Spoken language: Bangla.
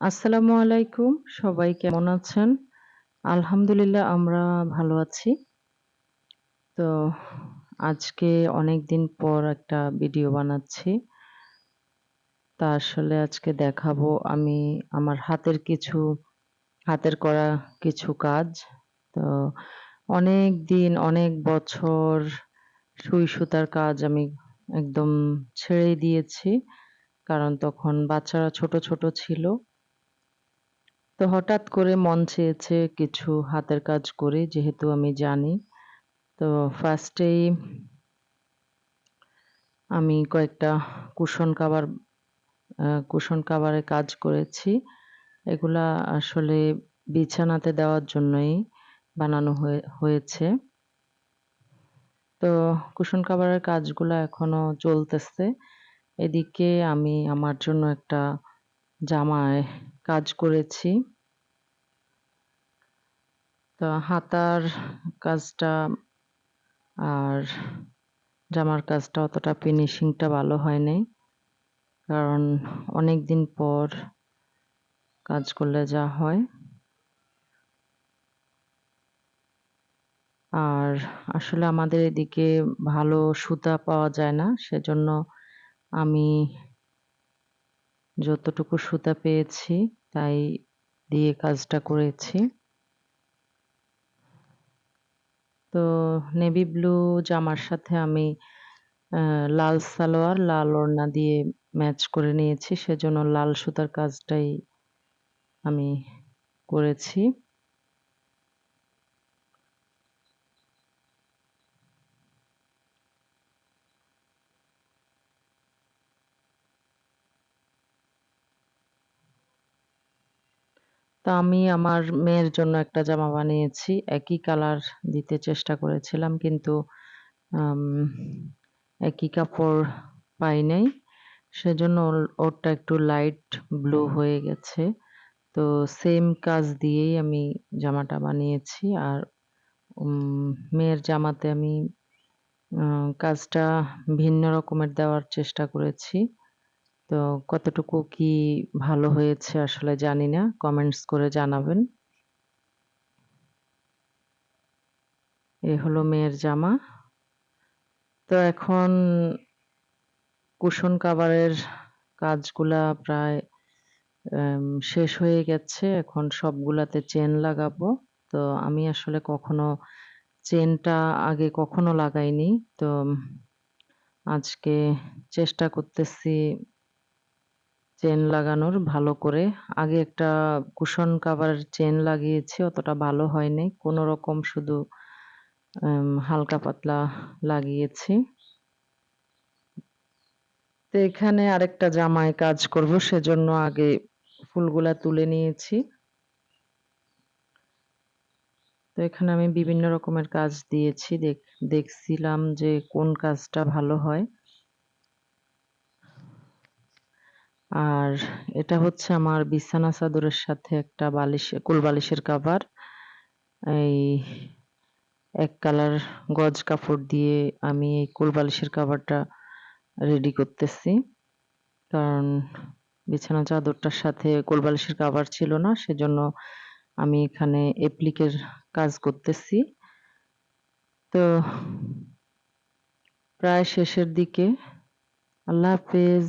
আসসালামু আলাইকুম। সবাই কেমন আছেন? আলহামদুলিল্লাহ আমরা ভালো আছি। তো আজকে অনেক দিন পর একটা ভিডিও বানাচ্ছি। তা আসলে আজকে দেখাবো আমি আমার হাতের কিছু হাতের করা কিছু কাজ। তো অনেক দিন অনেক বছর সুই সুতার কাজ আমি একদম ছেড়েই দিয়েছি। কারণ তখন বাচ্চারা ছোট, ছোট ছিল। তো হঠাৎ করে মন চেয়েছে কিছু হাতের কাজ করি, যেহেতু আমি জানি। তো ফার্স্টেই আমি কয়েকটা কুশন কাভার কুশন কাভারের কাজ করেছি। এগুলা আসলে বিছানাতে দেওয়ার জন্যই বানানো হয়ে, হয়েছে। তো কুশন কাভারের কাজগুলা এখনও চলতেছে। এদিকে আমি আমার জন্য একটা জামায় কাজ করেছি। তো হাতার কাজটা আর জামার কাজটা অতটা ফিনিশিংটা ভালো হয়নি কারণ অনেক দিন পর কাজ করলে যা হয়। আর আসলে আমাদের এদিকে ভালো সুতা পাওয়া যায় না। সেজন্য আমি যতটুকু সুতা পেয়েছি তাই দিয়ে কাজটা করেছি। তো নেভি ব্লু জামার সাথে আমি লাল সালোয়ার, লাল ওড়না দিয়ে ম্যাচ করে নিয়েছি। সেজন্য লাল সুতার কাজটাই আমি করেছি। তো আমি আমার মেয়ের জন্য একটা জামা বানিয়েছি। একই কালার দিতে চেষ্টা করেছিলাম কিন্তু একই কাপড় পাই নাই। সেজন্য ওর, ওরটা একটু লাইট ব্লু হয়ে গেছে। তো সেম কাজ দিয়েই আমি জামাটা বানিয়েছি। আর মেয়ের জামাতে আমি কাজটা ভিন্ন রকমের দেওয়ার চেষ্টা করেছি। তো কতটুকু কি ভালো হয়েছে আসলে জানি না। কমেন্টস করে জানাবেন। এ হলো মেয়ের জামা। তো এখন কুশন কাভারের কাজগুলা প্রায় শেষ হয়ে গেছে। এখন সবগুলাতে চেন লাগাবো। তো আমি আসলে কখনো চেনটা আগে কখনো লাগাইনি। তো আজকে চেষ্টা করতেছি চেন লাগানোর ভালো করে। আগে একটা কুশন কাভারের চেন লাগিয়েছি, অতটা ভালো হয়নি নাই। কোনরকম শুধু হালকা পাতলা লাগিয়েছি। তো এখানে আরেকটা জামায় কাজ করব, সেজন্য আগে ফুলগুলা তুলে নিয়েছি। তো এখানে আমি বিভিন্ন রকমের কাজ দিয়েছি। দেখ, দেখছিলাম যে কোন কাজটা ভালো হয়। আর এটা হচ্ছে আমার বিছানা চাদরের সাথে একটা বালিশ, কোল বালিশের কাভার। এই এক কালার গজ কাপড় দিয়ে আমি এই কোল বালিশের কাভারটা রেডি করতেছি। কারণ বিছানা চাদরটার সাথে কোল বালিশের কাভার ছিল না। সেজন্য আমি এখানে এপ্লিকের কাজ করতেছি। তো প্রায় শেষের দিকে। আল্লাহ হাফেজ।